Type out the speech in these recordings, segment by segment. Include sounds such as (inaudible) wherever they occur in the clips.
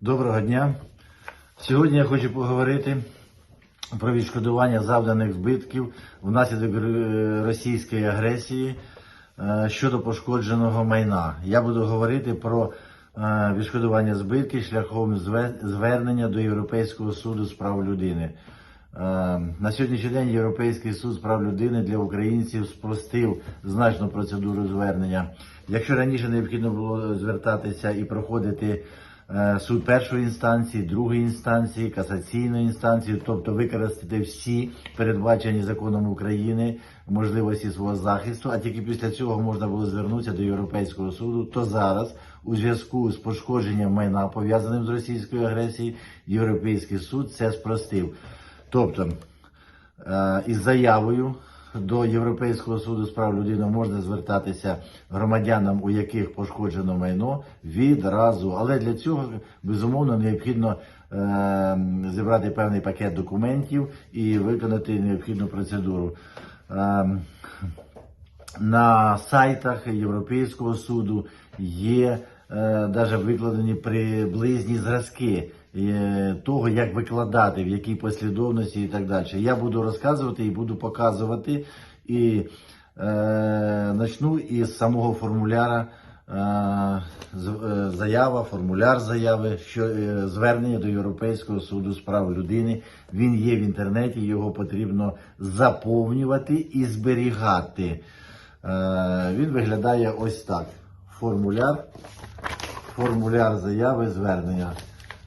Доброго дня. Сьогодні я хочу поговорити про відшкодування завданих збитків внаслідок російської агресії е, щодо пошкодженого майна. Я буду говорити про е, відшкодування збитків шляхом звернення до Європейського суду з прав людини. Е, На сьогоднішній день Європейський суд з прав людини для українців спростив значну процедуру звернення. Якщо раніше необхідно було звертатися і проходити суд першої інстанції, другої інстанції, касаційної інстанції, тобто використати всі передбачені законом України можливості свого захисту, а тільки після цього можна було звернутися до Європейського суду, то зараз у зв'язку з пошкодженням майна пов'язаним з російською агресією, Європейський суд це спростив. Тобто е, із заявою до Європейського суду з прав людини можна звертатися громадянам, у яких пошкоджено майно, відразу. Але для цього безумовно необхідно е, зібрати певний пакет документів і виконати необхідну процедуру. Е, на сайтах Європейського суду є навіть викладені приблизні зразки е, того, як викладати, в якій послідовності і так далі. Я буду розказувати і буду показувати. І е, почну із самого формуляра. е, е, Заява, формуляр заяви, що е, звернення до Європейського суду з прав людини. Він є в інтернеті, його потрібно заповнювати і зберігати. Е, Він виглядає ось так. Формуляр, формуляр заяви звернення.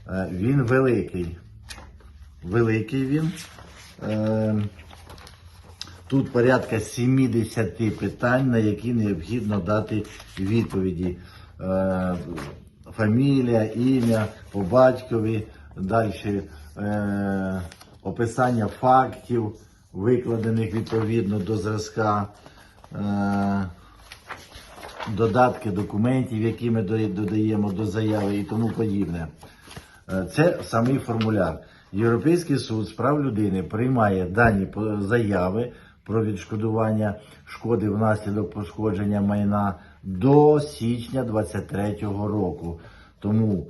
Е, Він великий. Великий він. Е, Тут порядка 70 питань, на які необхідно дати відповіді. Е, Фамілія, ім'я, по батькові, далі описання фактів, викладених відповідно до зразка. Додатки документів, які ми додаємо до заяви і тому подібне. Е, Це самий формуляр. Європейський суд з прав людини приймає дані заяви про відшкодування шкоди внаслідок пошкодження майна до січня 2023 року. Тому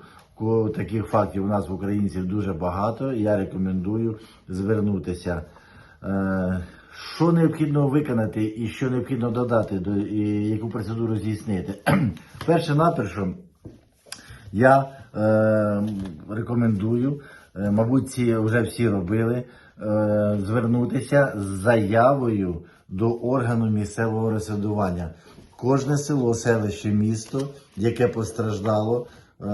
таких фактів у нас в українців дуже багато. Я рекомендую звернутися. Е, Що необхідно виконати і що необхідно додати, яку процедуру здійснити? (clears throat) Перше наперше, я е, рекомендую, е, мабуть, вже всі робили, е, звернутися з заявою до органу місцевого розслідування. Кожне село, селище, місто, яке постраждало, е,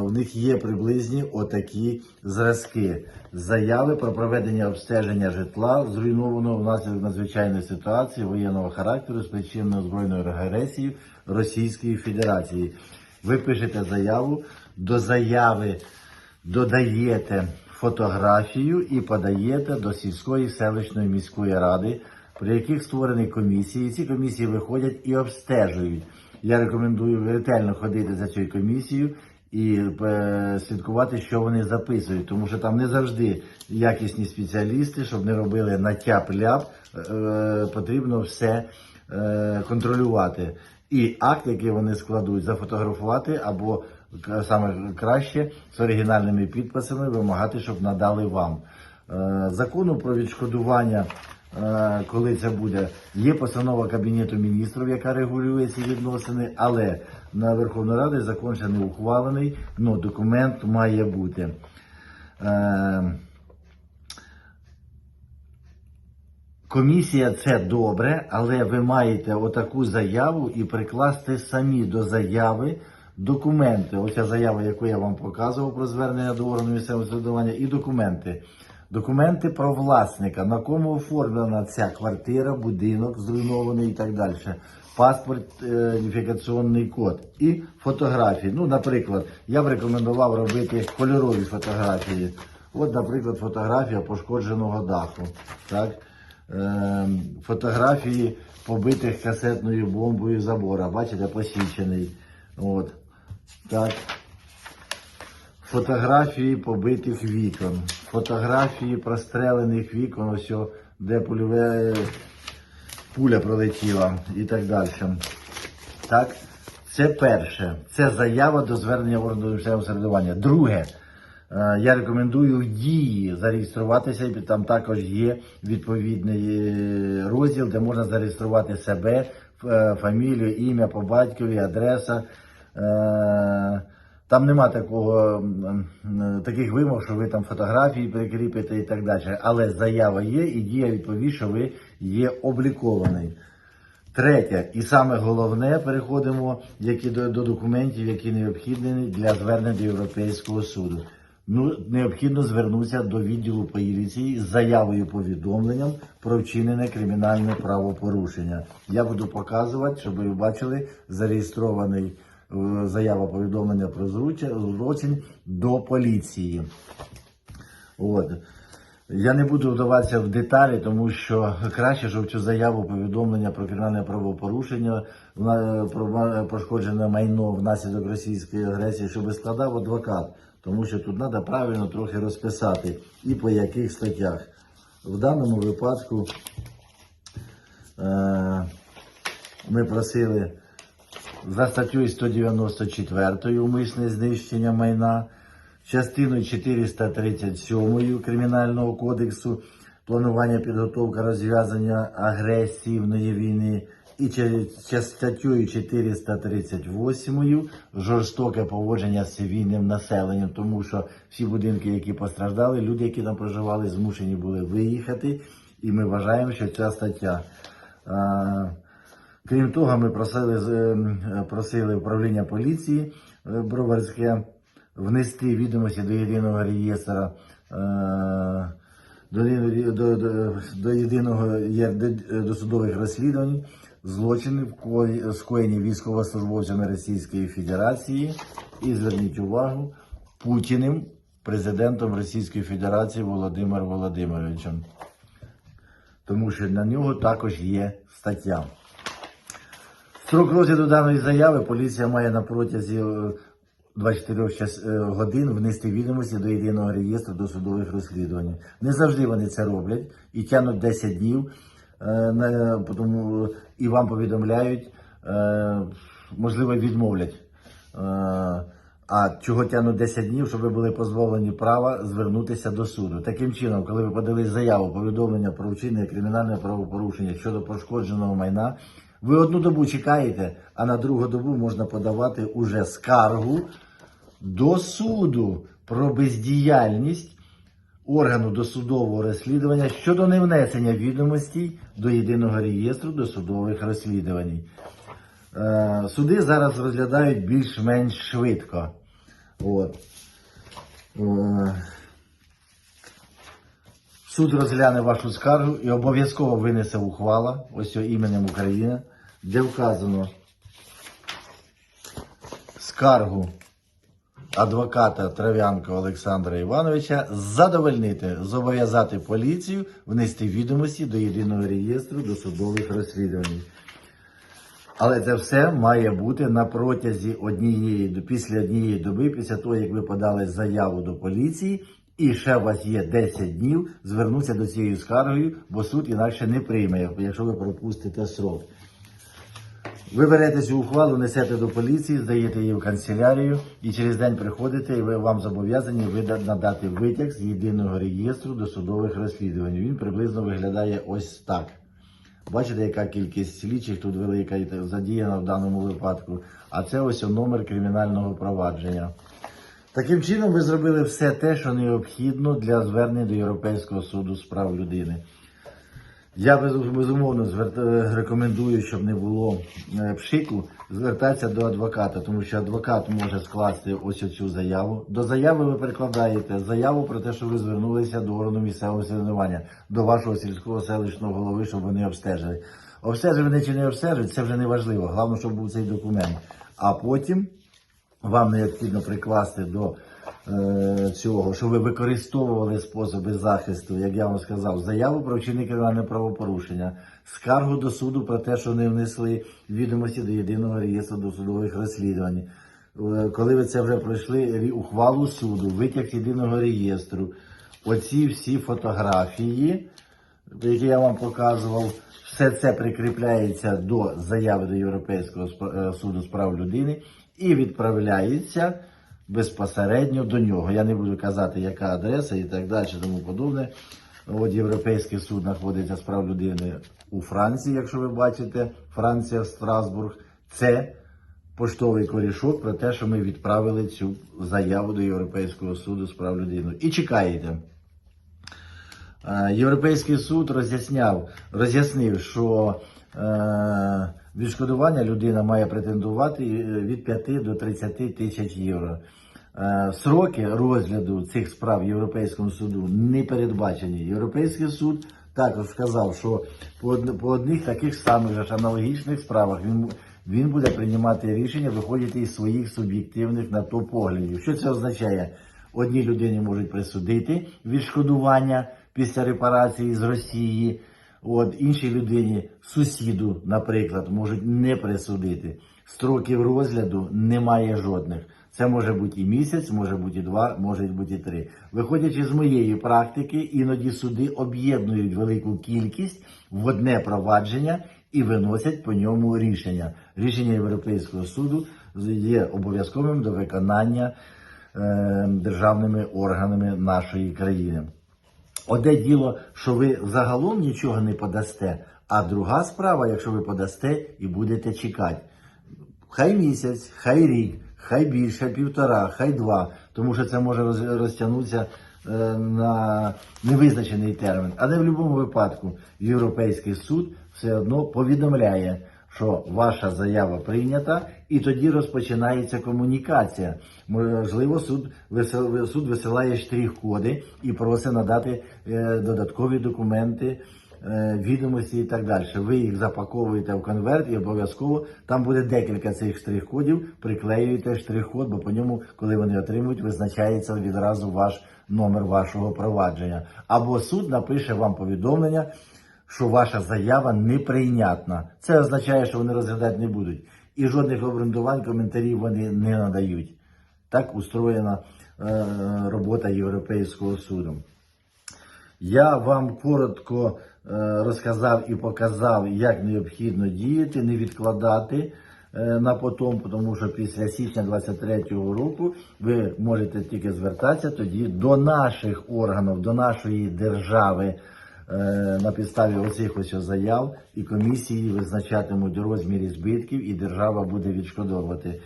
в них є приблизні отакі зразки. Заяви про проведення обстеження житла, зруйнованого внаслідок надзвичайної ситуації воєнного характеру, спричиненої збройною агресією Російської Федерації. Ви пишете заяву, до заяви додаєте фотографію і подаєте до сільської селищної міської ради, при яких створені комісії. Ці комісії виходять і обстежують. Я рекомендую ретельно ходити за цією комісією і е, слідкувати, що вони записують, тому що там не завжди якісні спеціалісти, щоб не робили натяп-ляп, е, потрібно все е, контролювати. І акт, який вони складуть, зафотографувати або саме краще з оригінальними підписами вимагати, щоб надали вам. Е, Закону про відшкодування, е, коли це буде, є постанова Кабінету міністрів, яка регулює ці відносини, але на Верховній Раді закон ще не ухвалений, але документ має бути. Е, Комісія це добре, але ви маєте отаку заяву і прикласти самі до заяви документи. Оця заява, яку я вам показував про звернення до органу місцевого самоврядування, і документи. Документи про власника, на кому оформлена ця квартира, будинок зруйнований і так далі. Паспорт, е, ідентифікаційний код і фотографії. Ну, наприклад, я б рекомендував робити кольорові фотографії. От, наприклад, фотографія пошкодженого даху. Так? Е, фотографії побитих касетною бомбою забора. Бачите, посічений. От. Так. Фотографії побитих вікон. Фотографії прострелених вікон, ось де пульове пуля пролетіла і так далі. Так, Це перше. Це заява до звернення в органу місцевого самоврядування. Друге, е, я рекомендую дії зареєструватися, і там також є відповідний е, розділ, де можна зареєструвати себе, е, фамілію, ім'я по батькові, адреса. Е, Там нема такого, таких вимог, що ви там фотографії прикріпите і так далі. Але заява є і дія відповість, що ви є облікований. Третє, і саме головне, переходимо які до, до документів, які необхідні для звернення до Європейського суду. Ну, необхідно звернутися до відділу поліції з заявою повідомленням про вчинене кримінальне правопорушення. Я буду показувати, щоб ви бачили зареєстрований заява повідомлення про злочин до поліції. От. Я не буду вдаватися в деталі, тому що краще, щоб цю заяву повідомлення про кримінальне правопорушення про пошкоджене майно внаслідок російської агресії, щоб складав адвокат, тому що тут треба правильно трохи розписати і по яких статтях. В даному випадку е- ми просили за статтею 194 умисне знищення майна, частиною 437 Кримінального кодексу планування, підготовка, розв'язання агресивної війни і статтею 438 жорстоке поводження з цивільним населенням, тому що всі будинки, які постраждали, люди, які там проживали, змушені були виїхати, і ми вважаємо, що ця стаття. Крім того, ми просили, ем, просили управління поліції е, Броварське внести відомості до єдиного реєстра е, до, до, до, до єдиного досудових розслідувань злочинів скоєні військовослужбовцями Російської Федерації. І зверніть увагу Путіним, президентом Російської Федерації Володимиром Володимировичем. Тому що на нього також є стаття. Строк розгляду даної заяви поліція має на протязі е, 24 е, годин внести відомості до єдиного реєстру досудових розслідувань. Не завжди вони це роблять і тягнуть 10 днів, е, і вам повідомляють, е, можливо, відмовлять. Е, а чого тягнуть 10 днів, щоб ви були позбавлені права звернутися до суду. Таким чином, коли ви подали заяву повідомлення про вчинення кримінального правопорушення щодо пошкодженого майна, ви одну добу чекаєте, а на другу добу можна подавати уже скаргу до суду про бездіяльність органу досудового розслідування щодо невнесення відомостей до єдиного реєстру досудових розслідувань. Е, Суди зараз розглядають більш-менш швидко. От. Суд розгляне вашу скаргу і обов'язково винесе ухвала, ось іменем України, де вказано скаргу адвоката Трав'янка Олександра Івановича задовольнити, зобов'язати поліцію внести відомості до єдиного реєстру досудових розслідувань. Але це все має бути на протязі однієї після однієї доби, після того, як ви подали заяву до поліції, і ще у вас є 10 днів звернутися до цією скаргою, бо суд інакше не прийме, якщо ви пропустите срок. Ви берете цю ухвалу, несете до поліції, здаєте її в канцелярію, і через день приходите, і ви вам зобов'язані надати витяг з єдиного реєстру досудових розслідувань. Він приблизно виглядає ось так. Бачите, яка кількість слідчих тут велика задіяна в даному випадку. А це ось номер кримінального провадження. Таким чином, ви зробили все те, що необхідно для звернення до Європейського суду з прав людини. Я безумовно звер- рекомендую, щоб не було е, пшику, звертатися до адвоката, тому що адвокат може скласти ось цю заяву. До заяви ви прикладаєте заяву про те, що ви звернулися до органу місцевого самоврядування, до вашого сільського селищного голови, щоб вони обстежили. Обстежили чи не обстежують, це вже не важливо. Головне, щоб був цей документ. А потім вам необхідно прикласти до е, цього, що ви використовували способи захисту, як я вам сказав, заяву про вчинення кримінальне правопорушення, скаргу до суду про те, що не внесли відомості до єдиного реєстру досудових розслідувань. Е, Коли ви це вже пройшли, ухвалу суду, витяг єдиного реєстру, оці всі фотографії які я вам показував, все це прикріпляється до заяви до Європейського е, суду з прав людини і відправляється безпосередньо до нього. Я не буду казати, яка адреса і так далі, тому подобне. От Європейський суд знаходиться з прав людини у Франції, якщо ви бачите, Франція, Страсбург. Це поштовий корішок про те, що ми відправили цю заяву до Європейського суду з прав людини. І чекаєте. Е, Європейський суд роз'ясняв, роз'яснив, що е, відшкодування людина має претендувати е, від 5 до 30 тисяч євро. Е, Сроки розгляду цих справ Європейському суду не передбачені. Європейський суд також сказав, що по, одних таких самих ж аналогічних справах він, він буде приймати рішення, виходити із своїх суб'єктивних на то поглядів. Що це означає? Одній людині можуть присудити відшкодування після репарації з Росії, от іншій людині, сусіду, наприклад, можуть не присудити. Строків розгляду немає жодних. Це може бути і місяць, може бути і два, може бути і три. Виходячи з моєї практики, іноді суди об'єднують велику кількість в одне провадження і виносять по ньому рішення. Рішення Європейського суду є обов'язковим до виконання е, державними органами нашої країни. Одне діло, що ви загалом нічого не подасте, а друга справа, якщо ви подасте і будете чекати. Хай місяць, хай рік, хай більше, півтора, хай два, тому що це може розтягнутися е, на невизначений термін. Але в будь-якому випадку Європейський суд все одно повідомляє, що ваша заява прийнята, і тоді розпочинається комунікація. Можливо, суд суд висилає штрих-коди і просить надати е, додаткові документи е, відомості і так далі. Ви їх запаковуєте в конверт і обов'язково там буде декілька цих штрих-кодів, приклеюєте штрих-код, бо по ньому, коли вони отримують, визначається відразу ваш номер вашого провадження. Або суд напише вам повідомлення, що ваша заява неприйнятна. Це означає, що вони розглядати не будуть. І жодних обґрунтувань, коментарів вони не надають. Так устроєна е, робота Європейського суду. Я вам коротко е, розказав і показав, як необхідно діяти, не відкладати е, на потом, тому що після січня 23-го року ви можете тільки звертатися тоді до наших органів, до нашої держави на підставі оцих ось заяв, і комісії визначатимуть розміри збитків, і держава буде відшкодовувати.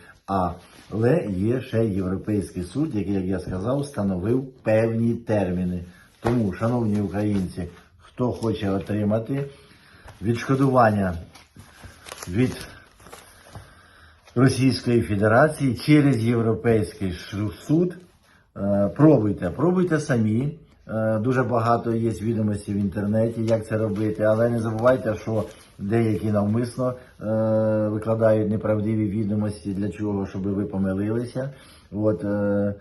Але є ще Європейський суд, який, як я сказав, встановив певні терміни. Тому, шановні українці, хто хоче отримати відшкодування від Російської Федерації через Європейський суд, е, пробуйте, пробуйте самі. Е, Дуже багато є відомостей в інтернеті, як це робити, але не забувайте, що деякі навмисно е, викладають неправдиві відомості для чого, щоб ви помилилися. От, е,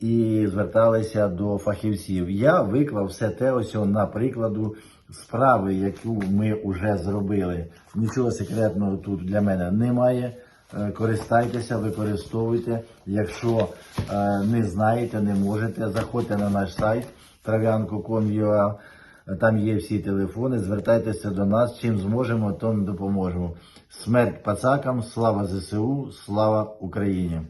і зверталися до фахівців. Я виклав все те ось на прикладу справи, яку ми вже зробили. Нічого секретного тут для мене немає. Користайтеся, використовуйте. Якщо не знаєте, не можете, заходьте на наш сайт travyanko.com.ua, там є всі телефони, звертайтеся до нас, чим зможемо, то допоможемо. Смерть пацакам, слава ЗСУ, слава Україні!